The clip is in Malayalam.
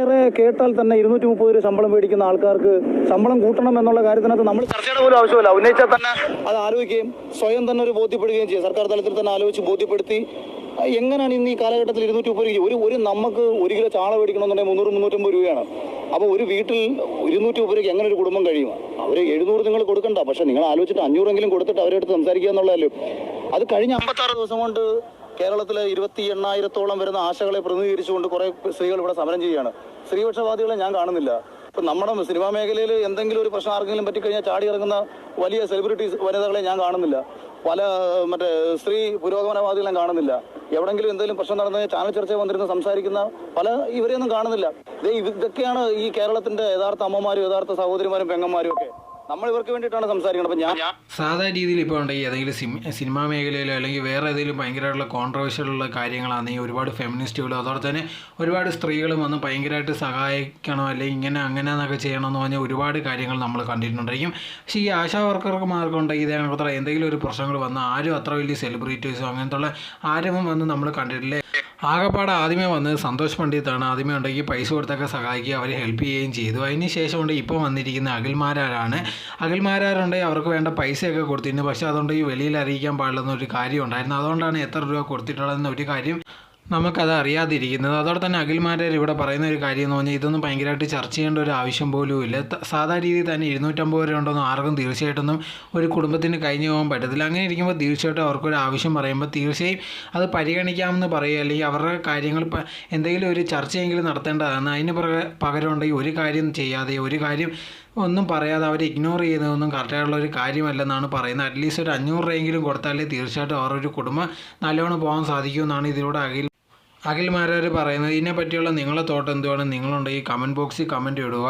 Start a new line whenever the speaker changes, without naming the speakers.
ഏറെ കേട്ടാൽ തന്നെ ഇരുന്നൂറ്റി മുപ്പത് രൂപ ശമ്പളം മേടിക്കുന്ന ആൾക്കാർക്ക് ശമ്പളം കൂട്ടണം എന്നുള്ള കാര്യത്തിനകത്ത് നമ്മൾ ചർച്ചയുടെ പോലും ആവശ്യമില്ല. ഉന്നയിച്ചാൽ തന്നെ അത് ആലോചിക്കുകയും സ്വയം തന്നെ ഒരു ബോധ്യപ്പെടുകയും ചെയ്യും. സർക്കാർ തലത്തിൽ തന്നെ ആലോചിച്ച് ബോധ്യപ്പെടുത്തി എങ്ങനെയാണ് ഇന്ന് ഈ കാലഘട്ടത്തിൽ ഇരുന്നൂറ്റി മുപ്പത് രൂപ ഒരു ഒരു നമുക്ക് ഒരു കിലോ ചാള മേടിക്കണമെന്നുണ്ടെങ്കിൽ മുന്നൂറ് മുന്നൂറ്റമ്പത് രൂപയാണ്. അപ്പോൾ ഒരു വീട്ടിൽ ഇരുന്നൂറ്റി മുപ്പത് രൂപയ്ക്ക് എങ്ങനെ ഒരു കുടുംബം കഴിയും? അവർ എഴുന്നൂറ് നിങ്ങൾ കൊടുക്കണ്ട. പക്ഷേ നിങ്ങൾ ആലോചിച്ചിട്ട് അഞ്ഞൂറെങ്കിലും കൊടുത്തിട്ട് അവരെടുത്ത് സംസാരിക്കുക എന്നുള്ളതല്ലോ അത് കഴിഞ്ഞ അമ്പത്താറ് ദിവസം കൊണ്ട് കേരളത്തിലെ ഇരുപത്തി എണ്ണായിരത്തോളം വരുന്ന ആശകളെ പ്രതിനിധീകരിച്ചുകൊണ്ട് കുറെ സ്ത്രീകൾ ഇവിടെ സമരം ചെയ്യുകയാണ്. സ്ത്രീപക്ഷവാദികളെ ഞാൻ കാണുന്നില്ല. ഇപ്പൊ നമ്മുടെ സിനിമാ മേഖലയിൽ എന്തെങ്കിലും ഒരു പ്രശ്നം ആർക്കെങ്കിലും പറ്റിക്കഴിഞ്ഞാൽ ചാടി ഇറങ്ങുന്ന വലിയ സെലിബ്രിറ്റീസ് വനിതകളെ ഞാൻ കാണുന്നില്ല. പല മറ്റേ സ്ത്രീ പുരോഗമനവാദികളെ കാണുന്നില്ല. എവിടെങ്കിലും എന്തെങ്കിലും പ്രശ്നം നടന്നു ചാനൽ ചർച്ച വന്നിരുന്ന് സംസാരിക്കുന്ന പല ഇവരെയൊന്നും കാണുന്നില്ല. ഇതൊക്കെയാണ് ഈ കേരളത്തിന്റെ യഥാർത്ഥ അമ്മമാരും യഥാർത്ഥ സഹോദരിമാരും പെങ്ങന്മാരും ഒക്കെ. നമ്മൾ ഇവർക്ക് വേണ്ടിയിട്ടാണ് സംസാരിക്കുന്നത്. അപ്പൊ ഞാൻ
സാധാ രീതിയിൽ ഇപ്പോൾ ഉണ്ടെങ്കിൽ ഏതെങ്കിലും സിം സിനിമാ മേഖലയിലോ അല്ലെങ്കിൽ വേറെ ഏതെങ്കിലും ഭയങ്കരമായിട്ടുള്ള കോൺട്രവേഴ്ഷ്യലുള്ള കാര്യങ്ങളാണെങ്കിൽ ഒരുപാട് ഫെമിനിസ്റ്റുകളും അതോടെ തന്നെ ഒരുപാട് സ്ത്രീകളും വന്ന് ഭയങ്കരമായിട്ട് സഹായിക്കണം അല്ലെങ്കിൽ ഇങ്ങനെ അങ്ങനെ എന്നൊക്കെ ചെയ്യണം എന്ന് പറഞ്ഞാൽ ഒരുപാട് കാര്യങ്ങൾ നമ്മൾ കണ്ടിട്ടുണ്ടായിരിക്കും. പക്ഷേ ഈ ആശാ വർക്കർക്ക് വർക്കർമാർക്കുണ്ടെങ്കിൽ ഇതേ കണക്കത്ര എന്തെങ്കിലും ഒരു പ്രശ്നങ്ങൾ വന്നാൽ ആരും അത്ര വലിയ സെലിബ്രിറ്റീസോ അങ്ങനത്തെ ഉള്ള ആരും വന്ന് നമ്മൾ കണ്ടിട്ടില്ലേ. ആകപ്പാടെ ആദ്യമേ വന്നത് സന്തോഷ് പണ്ഡിത്താണ് ആദ്യമേ ഉണ്ടെങ്കിൽ പൈസ കൊടുത്തൊക്കെ സഹായിക്കുക അവരെ ഹെൽപ്പ് ചെയ്യുകയും ചെയ്തു. അതിന് ശേഷം ഉണ്ട് ഇപ്പോൾ വന്നിരിക്കുന്ന അഖിൽമാരാരാണ് അഖിൽമാരാരുണ്ടെങ്കിൽ അവർക്ക് വേണ്ട പൈസയൊക്കെ കൊടുത്തിരുന്നു. പക്ഷേ അതുകൊണ്ട് ഈ വെളിയിൽ അറിയിക്കാൻ പാടില്ലെന്നൊരു കാര്യം ഉണ്ടായിരുന്നു. അതുകൊണ്ടാണ് എത്ര രൂപ കൊടുത്തിട്ടുള്ളതെന്ന് ഒരു കാര്യം നമുക്കത് അറിയാതിരിക്കുന്നത്. അതോടെ തന്നെ അഖിൽമാരാർ ഇവിടെ പറയുന്ന ഒരു കാര്യം എന്ന് പറഞ്ഞാൽ ഇതൊന്നും ഭയങ്കരമായിട്ട് ചർച്ച ചെയ്യേണ്ട ഒരു ആവശ്യം പോലും ഇല്ല സാധാരണ സാധാ രീതിയിൽ തന്നെ ഇരുന്നൂറ്റമ്പത് രൂപ ഉണ്ടെന്നും ആർക്കും തീർച്ചയായിട്ടൊന്നും ഒരു കുടുംബത്തിന് കഴിഞ്ഞു പോകാൻ പറ്റത്തില്ല. അങ്ങനെ ഇരിക്കുമ്പോൾ തീർച്ചയായിട്ടും അവർക്കൊരു ആവശ്യം പറയുമ്പോൾ തീർച്ചയായും അത് പരിഗണിക്കാമെന്ന് പറയുക അല്ലെങ്കിൽ അവരുടെ കാര്യങ്ങൾ എന്തെങ്കിലും ഒരു ചർച്ചയെങ്കിലും നടത്തേണ്ടതാണ്. അതിന് പകരം ഉണ്ടെങ്കിൽ ഒരു കാര്യം ചെയ്യാതെ ഒരു കാര്യം ഒന്നും പറയാതെ അവരെ ഇഗ്നോർ ചെയ്യുന്നതൊന്നും കറക്റ്റായിട്ടുള്ള ഒരു കാര്യമല്ലെന്നാണ് പറയുന്നത്. അറ്റ്ലീസ്റ്റ് ഒരു അഞ്ഞൂറ് രൂപയെങ്കിലും കൊടുത്താലേ തീർച്ചയായിട്ടും അവരൊരു കുടുംബം നല്ലോണം പോകാൻ സാധിക്കുമെന്നാണ് ഇതിലൂടെ അഖിൽ അഖിൽമാരാർ പറയുന്നത് ഇതിനെ പറ്റിയുള്ള നിങ്ങളെ തോട്ട് എന്തുവാണ് നിങ്ങളുണ്ടെങ്കിൽ കമന്റ് ബോക്സിൽ കമന്റ് ഇടുക.